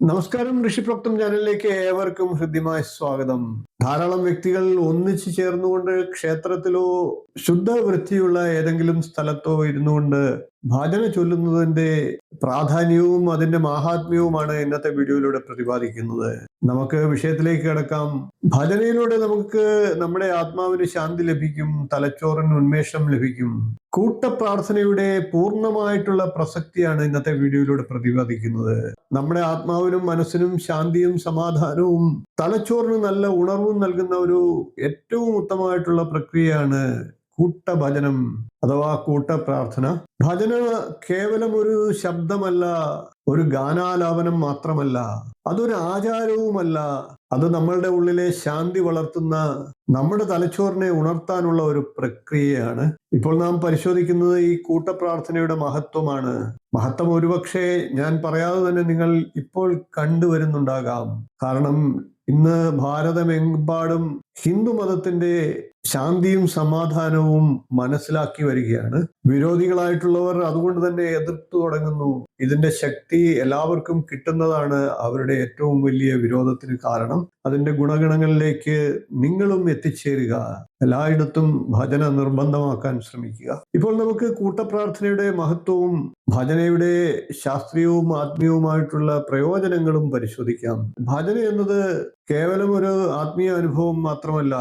നമസ്കാരം ഋഷിപ്രോക്തം ചാനലിലേക്ക് ഏവർക്കും ഹൃദ്യമായ സ്വാഗതം. ധാരാളം വ്യക്തികൾ ഒന്നിച്ചു ചേർന്നുകൊണ്ട് ക്ഷേത്രത്തിലോ ശുദ്ധ വൃത്തിയുള്ള ഏതെങ്കിലും സ്ഥലത്തോ ഇരുന്നുകൊണ്ട് ഭജന ചൊല്ലുന്നതിന്റെ പ്രാധാന്യവും അതിന്റെ മാഹാത്മ്യവുമാണ് ഇന്നത്തെ വീഡിയോയിലൂടെ പ്രതിപാദിക്കുന്നത്. നമുക്ക് വിഷയത്തിലേക്ക് കിടക്കാം. ഭജനയിലൂടെ നമുക്ക് നമ്മുടെ ആത്മാവിന് ശാന്തി ലഭിക്കും തലച്ചോറിന് ഉന്മേഷം ലഭിക്കും. കൂട്ടപ്രാർത്ഥനയുടെ പൂർണമായിട്ടുള്ള പ്രസക്തിയാണ് ഇന്നത്തെ വീഡിയോയിലൂടെ പ്രതിപാദിക്കുന്നത്. നമ്മുടെ ആത്മാവിനും മനസ്സിനും ശാന്തിയും സമാധാനവും തലച്ചോറിന് നല്ല ഉണർവും നൽകുന്ന ഒരു ഏറ്റവും ഉത്തമമായിട്ടുള്ള പ്രക്രിയയാണ് കൂട്ടഭജനം അഥവാ കൂട്ട പ്രാർത്ഥന ഭജന കേവലം ഒരു ശബ്ദമല്ല ഒരു ഗാനാലാപനം മാത്രമല്ല. അതൊരു ആചാരവുമല്ല. അത് നമ്മളുടെ ഉള്ളിലെ ശാന്തി വളർത്തുന്ന നമ്മുടെ തലച്ചോറിനെ ഉണർത്താനുള്ള ഒരു പ്രക്രിയയാണ്. ഇപ്പോൾ നാം പരിശോധിക്കുന്നത് ഈ കൂട്ടപ്രാർത്ഥനയുടെ മഹത്വമാണ്. മഹത്വം ഒരുപക്ഷെ ഞാൻ പറയാതെ തന്നെ നിങ്ങൾ ഇപ്പോൾ കണ്ടുവരുന്നുണ്ടാകാം. കാരണം ഇന്ന് ഭാരതമെമ്പാടും ഹിന്ദു മതത്തിന്റെ ശാന്തിയും സമാധാനവും മനസ്സിലാക്കി വരികയാണ്. വിരോധികളായിട്ടുള്ളവർ അതുകൊണ്ട് തന്നെ എതിർത്തു തുടങ്ങുന്നു. ഇതിന്റെ ശക്തി എല്ലാവർക്കും കിട്ടുന്നതാണ് അവരുടെ ഏറ്റവും വലിയ വിരോധത്തിന് കാരണം. അതിന്റെ ഗുണഗണങ്ങളിലേക്ക് നിങ്ങളും എത്തിച്ചേരുക. എല്ലായിടത്തും ഭജന നിർബന്ധമാക്കാൻ ശ്രമിക്കുക. ഇപ്പോൾ നമുക്ക് കൂട്ടപ്രാർത്ഥനയുടെ മഹത്വവും ഭജനയുടെ ശാസ്ത്രീയവും ആത്മീയവുമായിട്ടുള്ള പ്രയോജനങ്ങളും പരിശോധിക്കാം. ഭജന എന്നത് കേവലം ഒരു ആത്മീയ അനുഭവം മാത്രമല്ല.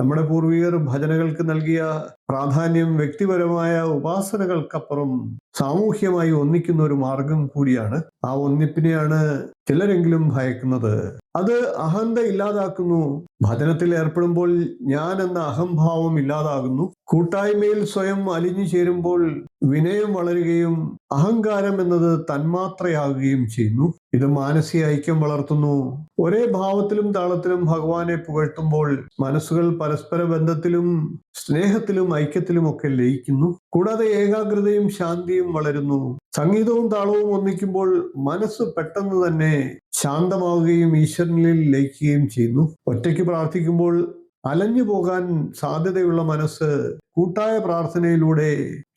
നമ്മുടെ പൂർവികർ ഭജനകൾക്ക് നൽകിയ പ്രാധാന്യം വ്യക്തിപരമായ ഉപാസനകൾക്കപ്പുറം സാമൂഹ്യമായി ഒന്നിക്കുന്ന ഒരു മാർഗം കൂടിയാണ് ആ ഒന്നിപ്പിനെയാണ് ചിലരെങ്കിലും ഭയക്കുന്നത്. അത് അഹന്ത ഇല്ലാതാക്കുന്നു. ഭജനത്തിൽ ഏർപ്പെടുമ്പോൾ ഞാൻ എന്ന അഹംഭാവം ഇല്ലാതാകുന്നു. കൂട്ടായ്മയിൽ സ്വയം അലിഞ്ഞു ചേരുമ്പോൾ വിനയം വളരുകയും അഹങ്കാരം എന്നത് തന്മാത്രയാകുകയും ചെയ്യുന്നു. ഇത് മാനസിക ഐക്യം വളർത്തുന്നു. ഒരേ ഭാവത്തിലും താളത്തിലും ഭഗവാനെ പുകഴ്ത്തുമ്പോൾ മനസ്സുകൾ പരസ്പര ബന്ധത്തിലും സ്നേഹത്തിലും ഐക്യത്തിലും ഒക്കെ ലയിക്കുന്നു. കൂടാതെ ഏകാഗ്രതയും ശാന്തിയും വളരുന്നു. സംഗീതവും താളവും ഒന്നിക്കുമ്പോൾ മനസ്സ് പെട്ടെന്ന് തന്നെ ശാന്തമാവുകയും ഈശ്വരനിൽ ലയിക്കുകയും ചെയ്യുന്നു. ഒറ്റയ്ക്ക് പ്രാർത്ഥിക്കുമ്പോൾ അലഞ്ഞു പോകാൻ സാധ്യതയുള്ള മനസ്സ് കൂട്ടായ പ്രാർത്ഥനയിലൂടെ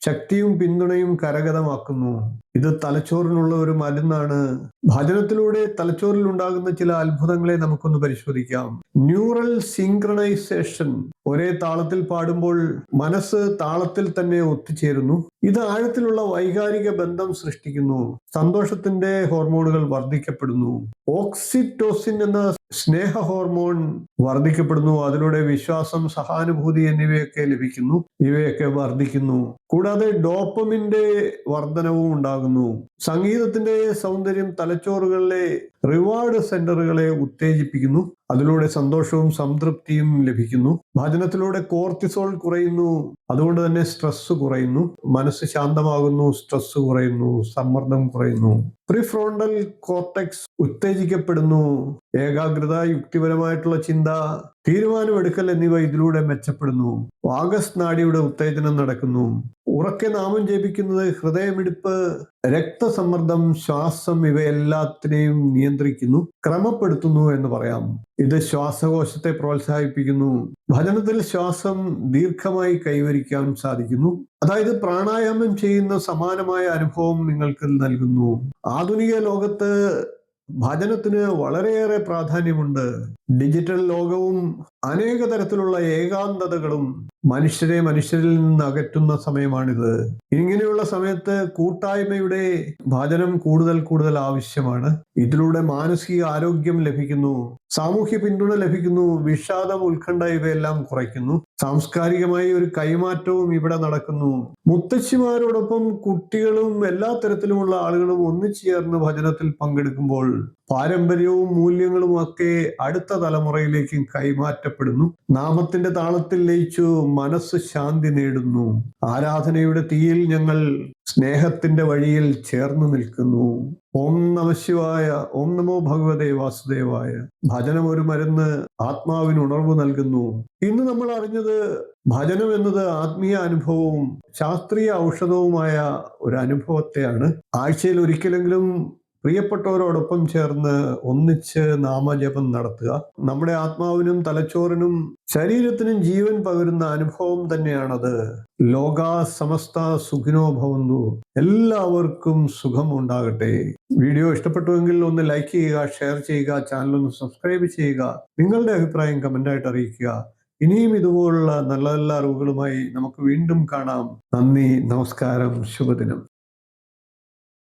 ശക്തിയും പിന്തുണയും കരഗതമാക്കുന്നു. ഇത് തലച്ചോറിനുള്ള ഒരു മരുന്നാണ്. ഭജനത്തിലൂടെ തലച്ചോറിൽ ഉണ്ടാകുന്ന ചില അത്ഭുതങ്ങളെ നമുക്കൊന്ന് പരിശോധിക്കാം. ന്യൂറൽ സിങ്ക്രണൈസേഷൻ ഒരേ താളത്തിൽ പാടുമ്പോൾ മനസ്സ് താളത്തിൽ തന്നെ ഒത്തുചേരുന്നു. ഇത് ആഴത്തിലുള്ള വൈകാരിക ബന്ധം സൃഷ്ടിക്കുന്നു. സന്തോഷത്തിന്റെ ഹോർമോണുകൾ വർദ്ധിക്കപ്പെടുന്നു. ഓക്സിറ്റോസിൻ എന്ന സ്നേഹ ഹോർമോൺ വർദ്ധിക്കപ്പെടുന്നു. അതിലൂടെ വിശ്വാസം സഹാനുഭൂതി എന്നിവയൊക്കെ ലഭിക്കുന്നു. ഇവയൊക്കെ വർദ്ധിക്കുന്നു. കൂടാതെ ഡോപ്പമിന്റെ വർധനവും ഉണ്ടാകുന്നു. സംഗീതത്തിന്റെ സൗന്ദര്യം തലച്ചോറുകളിലെ റിവാർഡ് സെന്ററുകളെ ഉത്തേജിപ്പിക്കുന്നു. അതിലൂടെ സന്തോഷവും സംതൃപ്തിയും ലഭിക്കുന്നു. ഭജനത്തിലൂടെ കോർട്ടിസോൾ കുറയുന്നു. അതുകൊണ്ട് തന്നെ സ്ട്രെസ് കുറയുന്നു. മനസ്സ് ശാന്തമാകുന്നു. സ്ട്രെസ് കുറയുന്നു. സമ്മർദ്ദം കുറയുന്നു. പ്രിഫ്രോണ്ടൽ കോർട്ടെക്സ് ഉത്തേജിക്കപ്പെടുന്നു. ഏകാഗ്രത യുക്തിപരമായിട്ടുള്ള ചിന്ത തീരുമാനമെടുക്കൽ എന്നിവ ഇതിലൂടെ മെച്ചപ്പെടുന്നു. വാഗസ് നാടിയുടെ ഉത്തേജനം നടക്കുന്നു. ഉറക്കെ നാമം ജപിക്കുന്നത് ഹൃദയമിടിപ്പ് രക്തസമ്മർദ്ദം ശ്വാസം ഇവയെല്ലാത്തിനെയും നിയന്ത്രിക്കുന്നു ക്രമപ്പെടുത്തുന്നു എന്ന് പറയാം. ഇത് ശ്വാസകോശത്തെ പ്രോത്സാഹിപ്പിക്കുന്നു. ഭജനത്തിൽ ശ്വാസം ദീർഘമായി കൈവരിക്കാൻ സാധിക്കുന്നു. അതായത് പ്രാണായാമം ചെയ്യുന്ന സമാനമായ അനുഭവം നിങ്ങൾക്ക് നൽകുന്നു. ആധുനിക ലോകത്ത് ഭജനത്തിന് വളരെയേറെ പ്രാധാന്യമുണ്ട്. ഡിജിറ്റൽ ലോകവും അനേക തരത്തിലുള്ള ഏകാന്തതകളും മനുഷ്യരെ മനുഷ്യരിൽ നിന്ന് അകറ്റുന്ന സമയമാണിത്. ഇങ്ങനെയുള്ള സമയത്ത് കൂട്ടായ്മയുടെ ഭജനം കൂടുതൽ കൂടുതൽ ആവശ്യമാണ്. ഇതിലൂടെ മാനസിക ആരോഗ്യം ലഭിക്കുന്നു. സാമൂഹ്യ പിന്തുണ ലഭിക്കുന്നു വിഷാദം ഉത്കണ്ഠ ഇവയെല്ലാം കുറയ്ക്കുന്നു. സാംസ്കാരികമായി ഒരു കൈമാറ്റവും ഇവിടെ നടക്കുന്നു. മുത്തശ്ശിമാരോടൊപ്പം കുട്ടികളും എല്ലാ തരത്തിലുമുള്ള ആളുകളും ഒന്നിച്ചു ചേർന്ന് ഭജനത്തിൽ പങ്കെടുക്കുമ്പോൾ പാരമ്പര്യവും മൂല്യങ്ങളും ഒക്കെ അടുത്ത തലമുറയിലേക്കും കൈമാറ്റപ്പെടുന്നു. നാമത്തിന്റെ താളത്തിൽ ലയിച്ചു മനസ്സ് ശാന്തി നേടുന്നു. ആരാധനയുടെ തീയിൽ ഞങ്ങൾ സ്നേഹത്തിന്റെ വഴിയിൽ ചേർന്ന് നിൽക്കുന്നു. ഓം നമശിവായ ഓം നമോ ഭഗവതേ വാസുദേവായ. ഭജനം ഒരു മരുന്ന് ആത്മാവിന് ഉണർവ് നൽകുന്നു. ഇന്ന് നമ്മൾ അറിഞ്ഞത് ഭജനം എന്നത് ആത്മീയ അനുഭവവും ശാസ്ത്രീയ ഔഷധവുമായ ഒരു അനുഭവത്തെയാണ്. ആഴ്ചയിൽ ഒരിക്കലെങ്കിലും പ്രിയപ്പെട്ടവരോടൊപ്പം ചേർന്ന് ഒന്നിച്ച് നാമജപം നടത്തുക. നമ്മുടെ ആത്മാവിനും തലച്ചോറിനും ശരീരത്തിനും ജീവൻ പകരുന്ന അനുഭവം തന്നെയാണത്. ലോക സമസ്ത സുഖിനോ ഭവന്തു. എല്ലാവർക്കും സുഖം ഉണ്ടാകട്ടെ വീഡിയോ ഇഷ്ടപ്പെട്ടുവെങ്കിൽ ഒന്ന് ലൈക്ക് ചെയ്യുക ഷെയർ ചെയ്യുക ചാനൽ ഒന്ന് സബ്സ്ക്രൈബ് ചെയ്യുക നിങ്ങളുടെ അഭിപ്രായം കമന്റായിട്ട് അറിയിക്കുക. ഇനിയും ഇതുപോലുള്ള നല്ല നല്ല അറിവുകളുമായി നമുക്ക് വീണ്ടും കാണാം. നന്ദി നമസ്കാരം ശുഭദിനം.